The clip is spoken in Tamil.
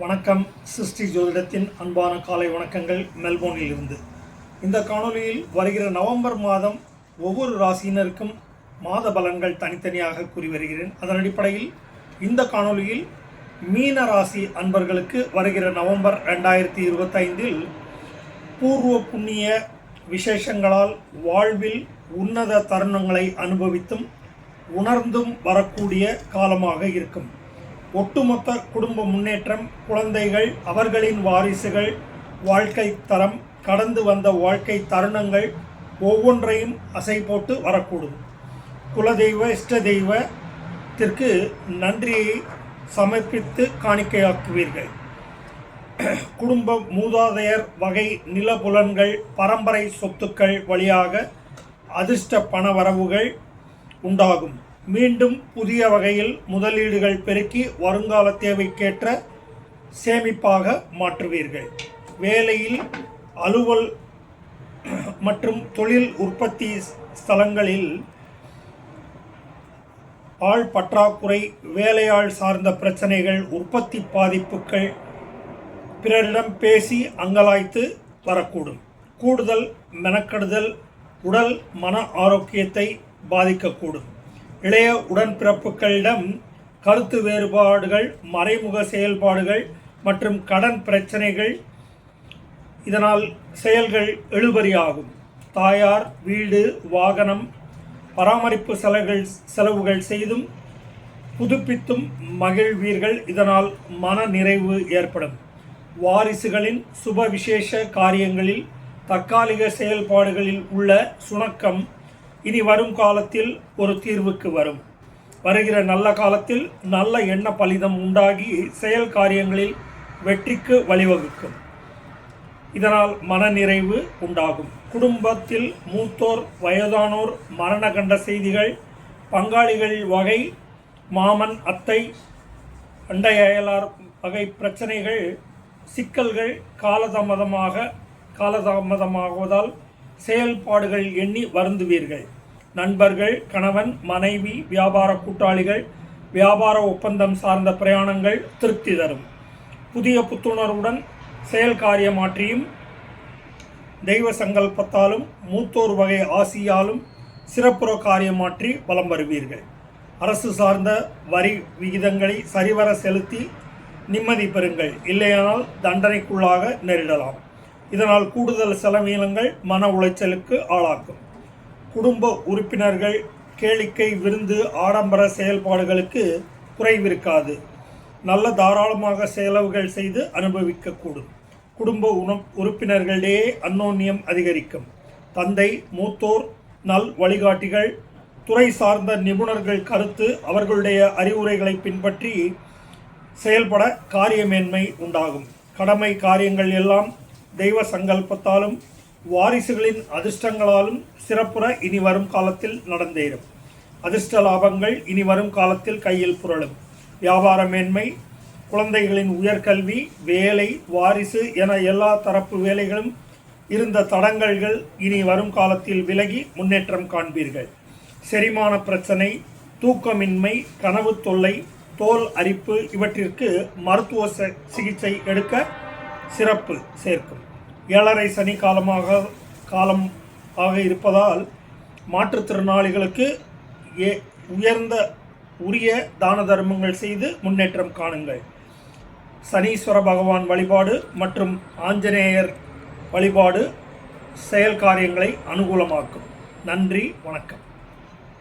வணக்கம். சிருஷ்டி ஜோதிடத்தின் அன்பான காலை வணக்கங்கள் மெல்போர்னில் இருந்து இந்த காணொளியில் வருகிற நவம்பர் மாதம் ஒவ்வொரு ராசியினருக்கும் மாத பலன்கள் தனித்தனியாக கூறி வருகிறேன். அதன் அடிப்படையில் இந்த காணொளியில் மீன ராசி அன்பர்களுக்கு வருகிற நவம்பர் ரெண்டாயிரத்தி இருபத்தைந்தில் பூர்வ புண்ணிய விசேஷங்களால் வாழ்வில் உன்னத தருணங்களை அனுபவித்தும் உணர்ந்தும் வரக்கூடிய காலமாக இருக்கும். ஒட்டுமொத்த குடும்ப முன்னேற்றம் குழந்தைகள் அவர்களின் வாரிசுகள் வாழ்க்கை தரம் கடந்து வந்த வாழ்க்கை தருணங்கள் ஒவ்வொன்றையும் அசை போட்டு வரக்கூடும். குலதெய்வ இஷ்ட தெய்வத்திற்கு நன்றியை சமர்ப்பித்து காணிக்கையாக்குவீர்கள். குடும்ப மூதாதையர் வகை நிலபுலன்கள் பரம்பரை சொத்துக்கள் வழியாக அதிர்ஷ்ட பணவரவுகள் உண்டாகும். மீண்டும் புதிய வகையில் முதலீடுகள் பெருக்கி வருங்கால தேவைக்கேற்ற சேமிப்பாக மாற்றுவீர்கள். வேலையில் அலுவல் மற்றும் தொழில் உற்பத்தி ஸ்தலங்களில் ஆள் பற்றாக்குறை வேலையாள் சார்ந்த பிரச்சனைகள் உற்பத்தி பாதிப்புகள் பிறரிடம் பேசி அங்கலாய்த்து வரக்கூடும். கூடுதல் மெனக்கெடுதல் உடல் மன ஆரோக்கியத்தை பாதிக்கக்கூடும். இளைய உடன்பிறப்புகளிடம் கருத்து வேறுபாடுகள் மறைமுக செயல்பாடுகள் மற்றும் கடன் பிரச்சனைகள் இதனால் செயல்கள் எழுபறியாகும். தாயார் வீடு வாகனம் பராமரிப்பு செலவுகள் செலவுகள் செய்தும் புதுப்பித்தும் மகிழ்வீர்கள். இதனால் மன நிறைவு ஏற்படும். வாரிசுகளின் சுப விசேஷ காரியங்களில் தற்காலிக செயல்பாடுகளில் உள்ள சுணக்கம் இனி வரும் காலத்தில் ஒரு தீர்வுக்கு வரும். வருகிற நல்ல காலத்தில் நல்ல எண்ண பலிதம் உண்டாகி செயல் காரியங்களில் வெற்றிக்கு வழிவகுக்கும். இதனால் மனநிறைவு உண்டாகும். குடும்பத்தில் மூத்தோர் வயதானோர் மரண கண்ட செய்திகள் பங்காளிகள் வகை மாமன் அத்தை அண்டை அயலார் வகை பிரச்சனைகள் சிக்கல்கள் காலதாமதமாக காலதாமதமாகுவதால் செயல்பாடுகள் எண்ணி வருந்துவீர்கள். நண்பர்கள் கணவன் மனைவி வியாபார கூட்டாளிகள் வியாபார ஒப்பந்தம் சார்ந்த பிரயாணங்கள் திருப்தி தரும். புதிய புத்துணர்வுடன் செயல் காரியமாற்றியும் தெய்வ சங்கல்பத்தாலும் மூத்தோர் வகை ஆசியாலும் சிறப்புற காரியமாற்றி வலம் வருவீர்கள். அரசு சார்ந்த வரி விகிதங்களை சரிவர செலுத்தி நிம்மதி பெறுங்கள். இல்லையானால் தண்டனைக்குள்ளாக நேரிடலாம். இதனால் கூடுதல் செலவீனங்கள் மன உளைச்சலுக்கு ஆளாக்கும். குடும்ப உறுப்பினர்கள் கேளிக்கை விருந்து ஆடம்பர செயல்பாடுகளுக்கு குறைவிருக்காது. நல்ல தாராளமாக செலவுகள் செய்து அனுபவிக்கக்கூடும். குடும்ப உண உறுப்பினர்களிடையே அன்னோன்யம் அதிகரிக்கும். தந்தை மூத்தோர் நல் வழிகாட்டிகள் துறை சார்ந்த நிபுணர்கள் கருத்து அவர்களுடைய அறிவுரைகளை பின்பற்றி செயல்பட காரியமேன்மை உண்டாகும். கடமை காரியங்கள் எல்லாம் தெய்வ சங்கல்பத்தாலும் வாரிசுகளின் அதிர்ஷ்டங்களாலும் சிறப்புற இனி வரும் காலத்தில் நடந்தேறும். அதிர்ஷ்ட லாபங்கள் இனி வரும் காலத்தில் கையில் புரளும். வியாபார மேன்மை குழந்தைகளின் உயர்கல்வி வேலை வாரிசு என எல்லா தரப்பு வேலைகளும் இருந்த தடங்கல்கள் இனி வரும் காலத்தில் விலகி முன்னேற்றம் காண்பீர்கள். செரிமான பிரச்சனை தூக்கமின்மை கனவு தொல்லை தோல் அரிப்பு இவற்றிற்கு மருத்துவ ச- சிகிச்சை எடுக்க சிறப்பு சேர்க்கும். ஏழரை சனி காலமாக காலம் ஆக இருப்பதால் மாற்றுத்திறனாளிகளுக்கு ஏ உயர்ந்த உரிய தான தர்மங்கள் செய்து முன்னேற்றம் காணுங்கள். சனீஸ்வர பகவான் வழிபாடு மற்றும் ஆஞ்சநேயர் வழிபாடு செயல் காரியங்களை அனுகூலமாக்கும். நன்றி வணக்கம்.